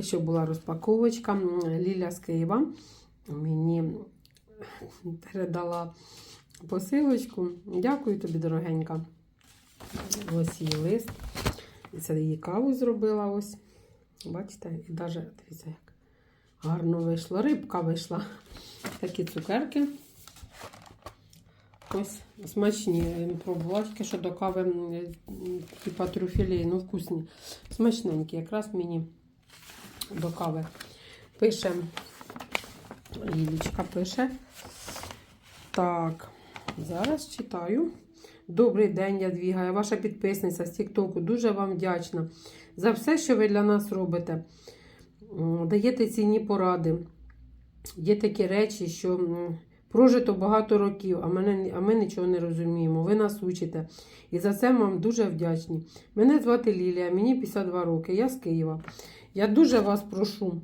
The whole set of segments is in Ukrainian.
Ще була розпаковочка. Ліля з Києва мені передала посилочку. Дякую тобі, дорогенька. Ось її лист. І Це її каву зробила ось. Бачите, і навіть дивіться, як гарно вийшло. Рибка вийшла. Такі цукерки. Ось смачні. Пробувала тільки що до кави, типа трюфелі, ну вкусні. Смачненькі. Якраз мені до кави. Пише, Лілічка пише. Так, зараз читаю. Добрий день. Я ваша підписниця з Тіктоку. Дуже вам вдячна за все, що ви для нас робите. Даєте цінні поради. Є такі речі, що прожито багато років, а, мене, а ми нічого не розуміємо. Ви нас учите. І за це вам дуже вдячні. Мене звати Лілія, мені 52 роки, я з Києва. Я дуже вас прошу,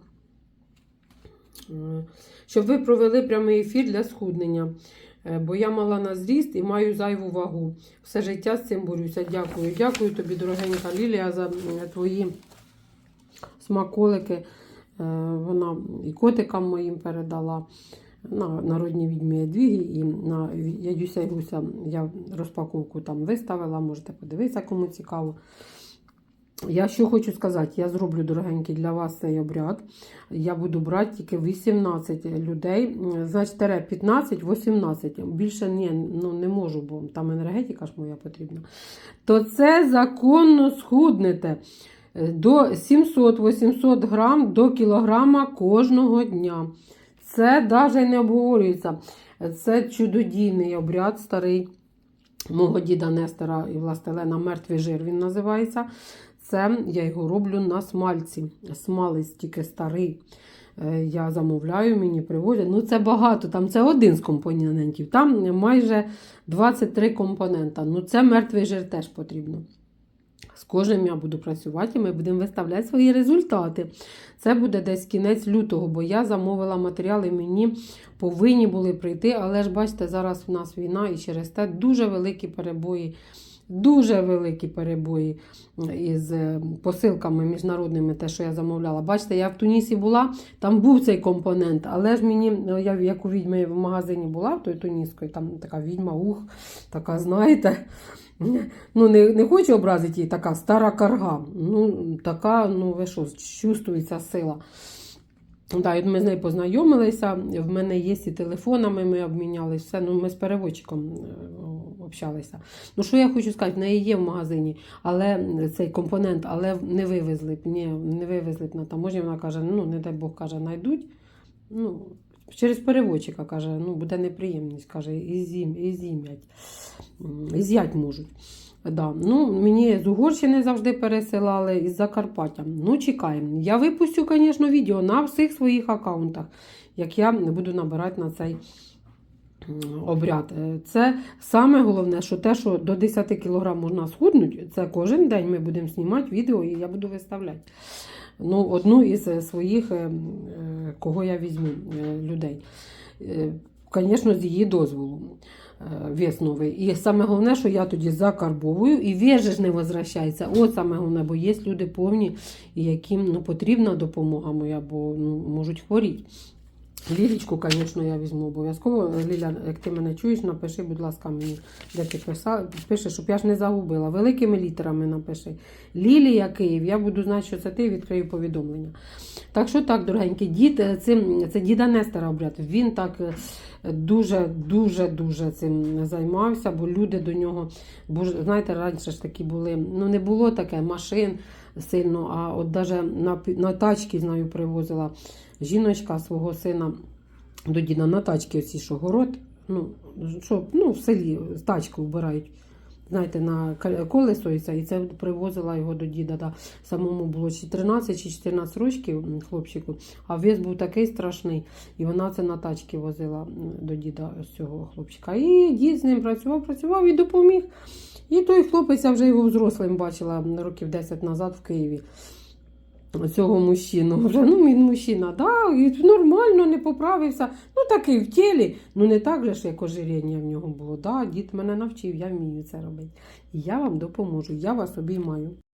е, щоб ви провели прямий ефір для схуднення. Е, Бо я мала на зріст і маю зайву вагу. Все життя з цим борюся. Дякую. Дякую тобі, дорогенька Лілія, за твої смаколики. Е, Вона і котикам моїм передала. На народній відьмі Ядвіги і на Ядюся і Гуся я розпаковку там виставила, можете подивитися, кому цікаво. Я що хочу сказати, я зроблю, дорогенькі, для вас цей обряд. Я буду брати тільки 18 людей, значить, тере 15-18. Більше ні, ну, не можу, бо там енергетика ж моя потрібна. То це законно схуднете до 700-800 грам до кілограма кожного дня. Це навіть не обговорюється. Це чудодійний обряд старий мого діда Нестора і властелена мертвий жир він називається. Це я його роблю на смальці. Смалець тільки старий. Е, Я замовляю, мені привозять. Ну, це багато, там це один з компонентів. Там майже 23 компонента. Ну, це мертвий жир теж потрібно. З кожним я буду працювати, і ми будемо виставляти свої результати. Це буде десь кінець лютого, бо я замовила матеріали, мені повинні були прийти. Але ж бачите, зараз в нас війна і через те дуже великі перебої. Дуже великі перебої із е, посилками міжнародними, те, що я замовляла. Бачите, я в Тунісі була, там був цей компонент, але ж мені, ну, я як у відьми в магазині була, в той туніської, там така відьма, ух, така, знаєте. Ну, не, не хочу образити її, така стара карга. Ну, така, ну ви що, чувствується сила. Да, ми з нею познайомилися. В мене є і телефонами, ми обмінялися. Ну, ми з переводчиком е, общалися. Ну, що я хочу сказати, в неї є в магазині, але цей компонент, але не вивезли б. Ні, не вивезли б на таможні. Вона каже, ну, не дай Бог каже, знайдуть. Ну, через переводчика каже, ну, буде неприємність, каже, і зім, і зім'ять. І з'ять можуть. Да. Ну, мені з Угорщини завжди пересилали із Закарпаття. Ну, чекаємо. Я випустю, звісно, відео на всіх своїх аккаунтах, як я буду набирати на цей обряд. Е, Це саме головне, що те, що до 10 кг можна схуднути, це кожен день ми будемо знімати відео і я буду виставляти. Ну, одну із е, своїх, е, кого я візьму, людей. Звісно, з її дозволу е, вес новий. І саме головне, що я тоді закарбовую, і вес ж не возвращається. От саме головне, бо є люди повні, яким ну, потрібна допомога моя, бо ну, можуть хворіти. Лілічку, звісно, я візьму обов'язково. Ліля, як ти мене чуєш, напиши, будь ласка, мені, де ти пишеш, щоб я ж не загубила. Великими літерами напиши. Лілія Київ, я буду знати, що це ти, відкрию повідомлення. Так що так, дорогенькі, дід, це, це діда Нестера обряд. Він так дуже-дуже-дуже цим займався, бо люди до нього, бо знаєте, раніше ж такі були, ну не було таке машин сильно, а от навіть на, на тачки, знаю, привозила жіночка свого сина до діда на тачки, оці що город, ну, що, ну, в селі тачку вбирають. Знаєте, на колесо і це, привозила його до діда. Да. Самому було чи 13 чи 14 років хлопчику, а вес був такий страшний. І вона це на тачки возила до діда ось цього хлопчика. І дід з ним працював, працював і допоміг. І той хлопець, я вже його взрослим бачила років 10 назад в Києві. Цього мужчину. Вже, ну, він мужчина, да, і нормально не поправився. Такий в тілі. Ну, не так же ж, як ожиріння в нього було. Да, дід мене навчив, я вмію це робити. І я вам допоможу, я вас обіймаю.